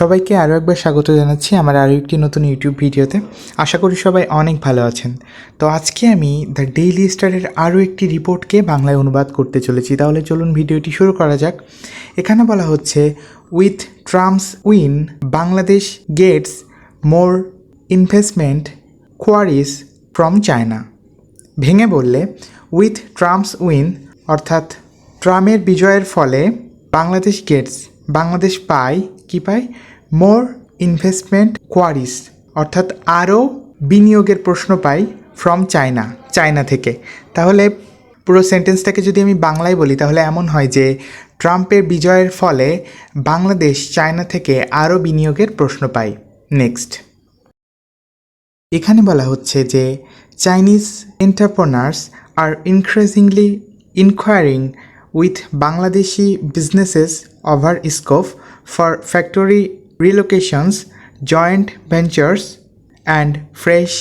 সবাইকে আরও একবার স্বাগত জানাচ্ছি আমার আরও একটি নতুন ইউটিউব ভিডিওতে। আশা করি সবাই অনেক ভালো আছেন। তো আজকে আমি দ্য ডেইলি স্টারের আরও একটি রিপোর্টকে বাংলায় অনুবাদ করতে চলেছি। তাহলে চলুন ভিডিওটি শুরু করা যাক। এখানে বলা হচ্ছে, with Trump's win, Bangladesh gets more investment queries from China. ভেঙে বললে, উইথ ট্রাম্পস উইন, অর্থাৎ ট্রাম্পের বিজয়ের ফলে বাংলাদেশ গেটস, বাংলাদেশ পায়, কী পায়? মোর ইনভেস্টমেন্ট কোয়ারিজ অর্থাৎ আরও বিনিয়োগের প্রশ্ন পাই ফ্রম চায়না চায়না থেকে। তাহলে পুরো সেন্টেন্সটাকে যদি আমি বাংলায় বলি, তাহলে এমন হয় যে ট্রাম্পের বিজয়ের ফলে বাংলাদেশ চায়না থেকে আরও বিনিয়োগের প্রশ্ন পায়। নেক্সট এখানে বলা হচ্ছে যে Chinese entrepreneurs are increasingly inquiring with Bangladeshi businesses over scope for factory relocations joint ventures and fresh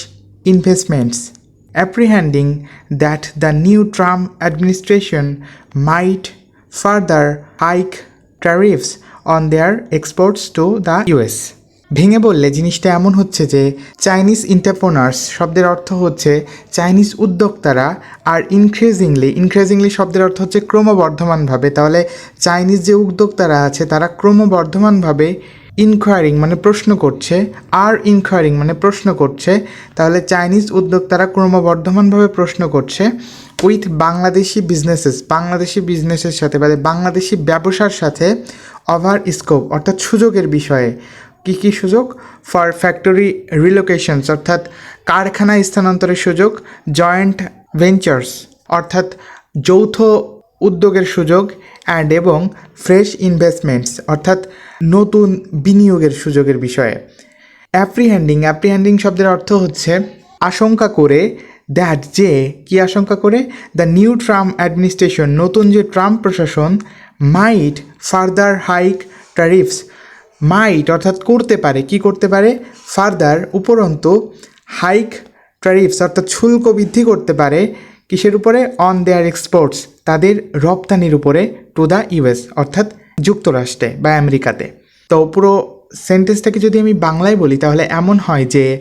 investments, apprehending that the new Trump administration might further hike tariffs on their exports to the US. ভেঙে বললে জিনিসটা এমন হচ্ছে যে Chinese ইন্টারপ্রনার্স শব্দের অর্থ হচ্ছে Chinese উদ্যোক্তারা আর ইনক্রিজিংলি ইনক্রিজিংলি শব্দের অর্থ হচ্ছে ক্রমবর্ধমানভাবে তাহলে চাইনিজ যে উদ্যোক্তারা আছে তারা ক্রমবর্ধমানভাবে ইনকোয়ারিং মানে প্রশ্ন করছে আর ইনকোয়ারিং মানে প্রশ্ন করছে, তাহলে চাইনিজ উদ্যোক্তারা ক্রমবর্ধমানভাবে প্রশ্ন করছে উইথ বাংলাদেশি বিজনেসেস বাংলাদেশি বিজনেসের সাথে মানে বাংলাদেশি ব্যবসার সাথে ওভার স্কোপ অর্থাৎ সুযোগের বিষয়ে কী কী সুযোগ? ফর ফ্যাক্টরি রিলোকেশনস অর্থাৎ কারখানা স্থানান্তরের সুযোগ জয়েন্ট ভেঞ্চার্স অর্থাৎ যৌথ উদ্যোগের সুযোগ অ্যান্ড এবং ফ্রেশ ইনভেস্টমেন্টস অর্থাৎ নতুন বিনিয়োগের সুযোগের বিষয়ে। অ্যাপ্রিহ্যান্ডিং অ্যাপ্রিহ্যান্ডিং শব্দের অর্থ হচ্ছে আশঙ্কা করে দ্যাট যে, কি আশঙ্কা করে? দ্য নিউ ট্রাম্প অ্যাডমিনিস্ট্রেশন নতুন যে ট্রাম্প প্রশাসন might further hike tariffs might অর্থাৎ করতে পারে, কি করতে পারে? ফার্দার উপরন্ত হাইক ট্যারিফস অর্থাৎ শুল্ক বৃদ্ধি করতে পারে কিসের উপরে? অন দেয়ার এক্সপোর্টস তাদের রপ্তানির উপরে টু দ্য ইউএস অর্থাৎ যুক্তরাষ্ট্রে বা আমেরিকাতে। তো পুরো সেন্টেন্সটাকে যদি আমি বাংলায় বলি, তাহলে এমন হয় যে,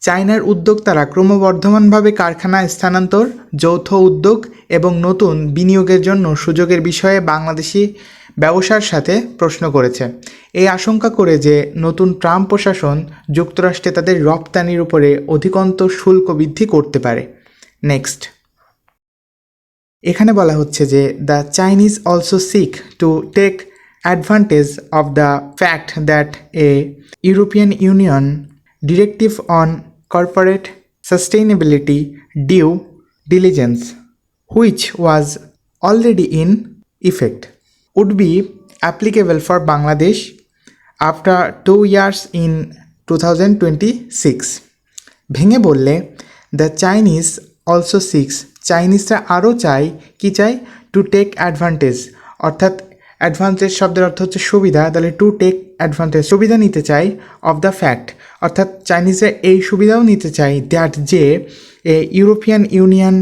চায়নার উদ্যোক্তারা ক্রমবর্ধমানভাবে কারখানা স্থানান্তর, যৌথ উদ্যোগ এবং নতুন বিনিয়োগের জন্য সুযোগের বিষয়ে বাংলাদেশি ব্যবসার সাথে প্রশ্ন করেছে। এই আশঙ্কা করে যে, নতুন ট্রাম্প প্রশাসন যুক্তরাষ্ট্রে তাদের রপ্তানির উপরে অধিকন্ত শুল্ক বৃদ্ধি করতে পারে। নেক্সট। এখানে বলা হচ্ছে যে, the Chinese also seek to take fact that a European Union directive on corporate sustainability due diligence which was already in effect would be applicable for Bangladesh after two years in two thousand twenty six ভেঙে বললে the Chinese also six চাইনিজরা আরও চায়, কি চায়? To take advantage অর্থাৎ advantage শব্দের অর্থ হচ্ছে সুবিধা, তাহলে টু টেক অ্যাডভান্টেজ সুবিধা নিতে চাই অফ দ্য ফ্যাক্ট অর্থাৎ চাইনিজরা এই সুবিধাও নিতে চাই দ্যাট যে ইউরোপিয়ান ইউনিয়ন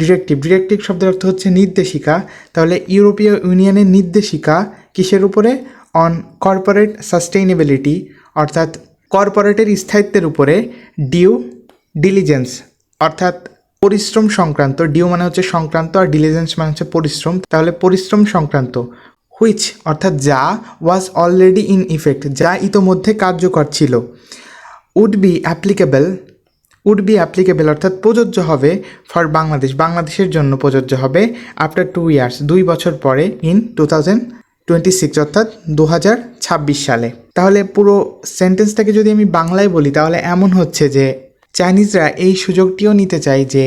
ডিরেক্টিভ ডিরেক্টিভ শব্দের অর্থ হচ্ছে নির্দেশিকা, তাহলে ইউরোপীয় ইউনিয়নের নির্দেশিকা কিসের উপরে? অন কর্পোরেট সাস্টেইনেবিলিটি অর্থাৎ কর্পোরেটের স্থায়িত্বের উপরে ডিউ ডিলিজেন্স অর্থাৎ পরিশ্রম সংক্রান্ত ডিউ মানে হচ্ছে সংক্রান্ত আর ডিলিজেন্স মানে হচ্ছে পরিশ্রম, তাহলে পরিশ্রম সংক্রান্ত। হুইচ অর্থাৎ যা ওয়াজ অলরেডি ইন ইফেক্ট যা ইতোমধ্যে কার্যকর ছিল। Would be applicable would be applicable অর্থাৎ প্রযোজ্য হবে ফর বাংলাদেশ বাংলাদেশের জন্য প্রযোজ্য হবে আফটার টু ইয়ার্স দুই বছর পরে in two thousand twenty six অর্থাৎ দু হাজার ছাব্বিশ সালে। তাহলে পুরো সেন্টেন্সটাকে যদি আমি বাংলায় বলি, তাহলে এমন হচ্ছে যে চাইনিজরা এই সুযোগটিও নিতে চায় যে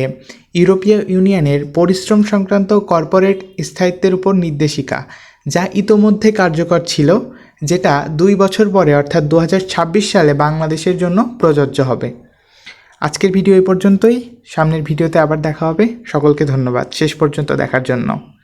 ইউরোপীয় ইউনিয়নের পরিশ্রম সংক্রান্ত কর্পোরেট স্থায়িত্বের উপর নির্দেশিকা। যা ইতোমধ্যে কার্যকর ছিল, যেটা দুই বছর পরে, অর্থাৎ দু হাজার ছাব্বিশ সালে বাংলাদেশের জন্য প্রযোজ্য হবে। আজকের ভিডিও এই পর্যন্তই। সামনের ভিডিওতে আবার দেখা হবে। সকলকে ধন্যবাদ। শেষ পর্যন্ত দেখার জন্য।